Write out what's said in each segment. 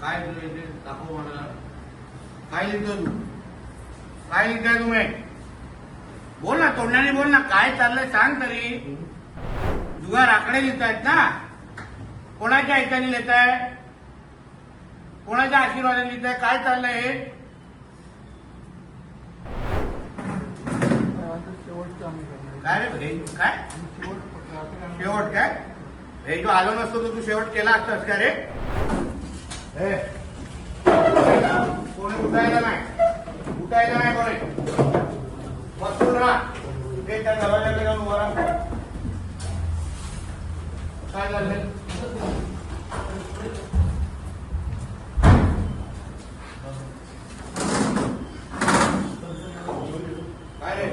काय तुला ते दाखव मला. काय लिहितो तू? काय लिहिताय तुम्ही? बोल ना तोंडाने बोल ना काय चाललंय सांग तरी. जुगार आकडे लिहितायत ना. कोणाच्या ऐकाने लिहिताय? कोणाच्या आशीर्वादाने लिहिताय? काय चाललंय हे? काय रे काय? शेवट शेवट काय? हे जो आलो नसतो तर तू शेवट केला असतास का रे? कोणी उठायला नाही. उठायला नाही कोणी. बसून राहा ते त्या दरवाजाकडे जाऊन उभा राहा. काय झालं? काय रे?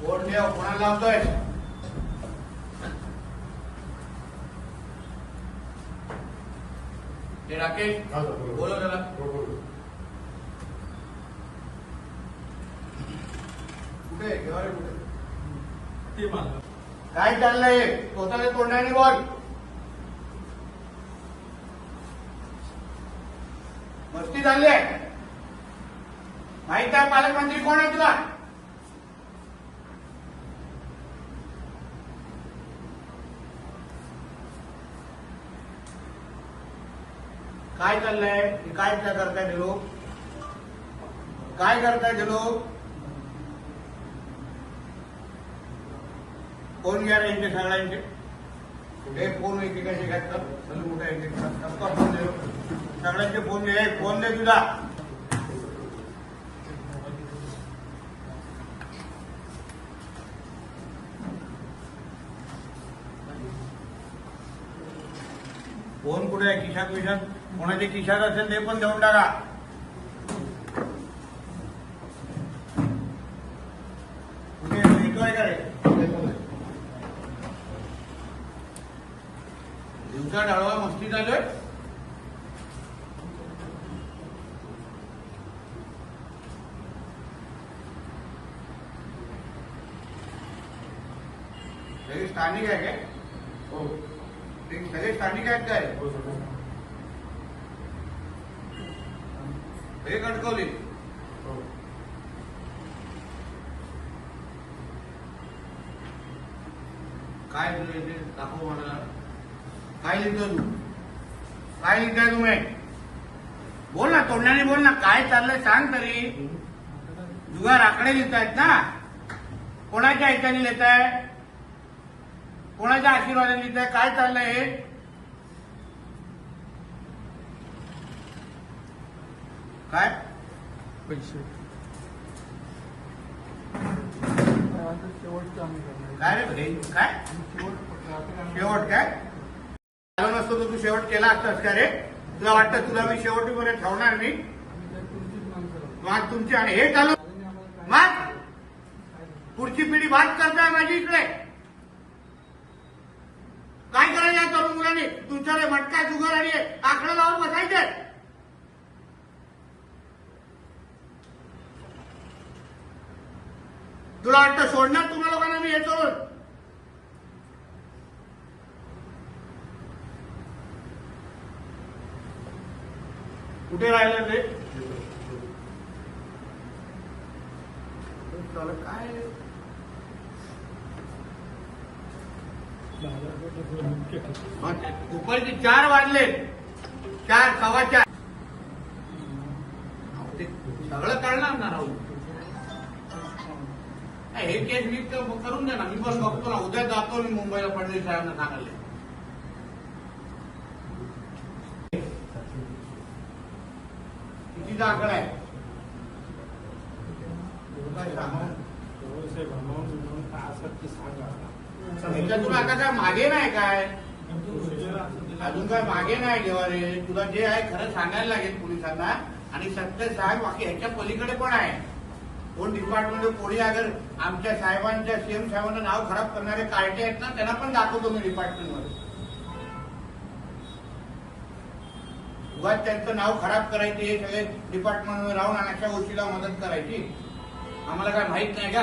कोण ठेव? कोणाला लावतोय? ते राकेश बोलो. त्याला कुठे घेवा रे कुठे? ते माझं काय चाललंय? स्वतःच्या तोंडाने बोल. मस्ती चालली आहे. माहीत आहे पालकमंत्री कोण आहे तुला? काय चाललंय? काय काय करताय ते लोक? काय करताय ते लोक? फोन घ्या यांचे सगळ्यांचे कुठे फोन एकेकाशी घातलं चल कुठे एकेका फोन दे सगळ्यांचे फोन दे फोन दे तुझा फोन कुठे आहे खिशात विशात कोणाच्या खिशात असेल ते पण देऊन टाका कुठे येतोय का रे दिवसा डाळवा मस्ती चालू आहे सगळे स्थानिक आहे काय हो ते सगळे स्थानिक आहेत काय हे? अडकवले हो काय ते दाखव मला. काय लिहितो तू? काय लिहिताय तुम्ही? बोल ना तोंडाने बोल ना. काय चाललंय सांग तरी. जुगार आकडे लिहितायत ना. कोणाच्या ऐकाने लिहिताय? कोणाच्या आशीर्वादाने लिहिताय? काय चाललंय हे? काय? पैसे. आम्ही करणार काय रे काय? शेवट शेवट काय? आलो नसतो तर तू शेवट केला असतास का रे? तुला वाटतं तुला मी शेवटीपर्यंत ठेवणार नाही. मग तुमची आणि हे चालू मग पुढची पिढी बात करताय माझी इकडे काय करायचं या तरुण मुलांनी तुमच्याकडे मटका जुगार आणि आकडे लावून बसायचे. तुला वाटतं सोडणार तुम्हा लोकांना मी सोडून? कुठे राहिलं ते? काय? दुपारचे चार वाजले चार सव्वा चार सगळं कळणार ना राहुल हे केस मी करून द्या ना मी पण बघतो ना उद्या जातो मी मुंबईला फडणवीस साहेबांना सांगायला कितीचा आकडा आहे काय सांगा? त्याच्यातून आता काय मागे नाही काय? अजून काय मागे नाही जेव्हा तुला जे आहे खरं सांगायला लागेल पोलिसांना. आणि सत्य साहेब बाकी ह्याच्या पलीकडे पण आहे. कोण डिपार्टमेंट कोणी अगर आमच्या साहेबांच्या सीएम साहेबांना नाव खराब करणारे कार्टे आहेत ना त्यांना पण दाखवतो मी डिपार्टमेंटमध्ये उगाच त्यांचं नाव खराब करायचे हे सगळे डिपार्टमेंटमध्ये राहून अशा गोष्टीला मदत करायची. आम्हाला काय माहीत नाही का?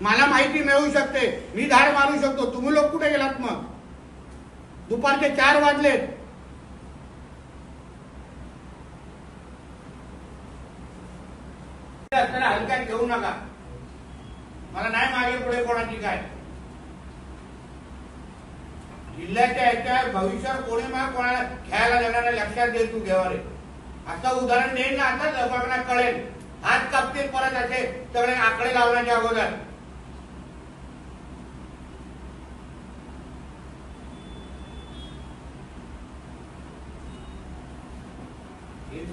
मला माहिती मिळू शकते. मी धाड मारू शकतो. तुम्ही लोक कुठे गेलात मग? दुपारचे चार वाजलेत. असताना हलक्यात घेऊ नका. मला नाही मागे पुढे कोणाची काय. जिल्ह्याच्या याच्या भविष्यात कोणी मग कोणाला खेळायला देणार लक्षात दे तू घेवारे. असं उदाहरण देईन ना आता लोकांना कळेल. हात कापतील परत असे सगळे आकडे लावण्याच्या अगोदर.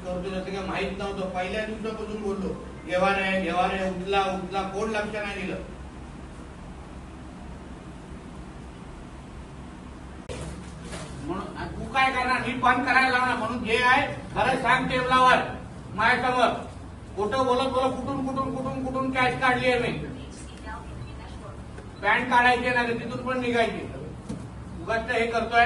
करतो जसं काय माहीत नव्हतं. पहिल्या दिवसापासून बोललो घेवारे घेवारे उठला उठला कोण लक्ष नाही दिलं. म्हणून तू काय करणार? मी बंद करायला लावणार म्हणून जे आहे खरं सांग टेबलावर माझ्यासमोर. कुठं बोलत बोलत कुठून कुठून कुठून कुठून कॅश काढली आहे मी? पॅन्ट काढायची ना तिथून पण निघायची. उगाच हे करतोय.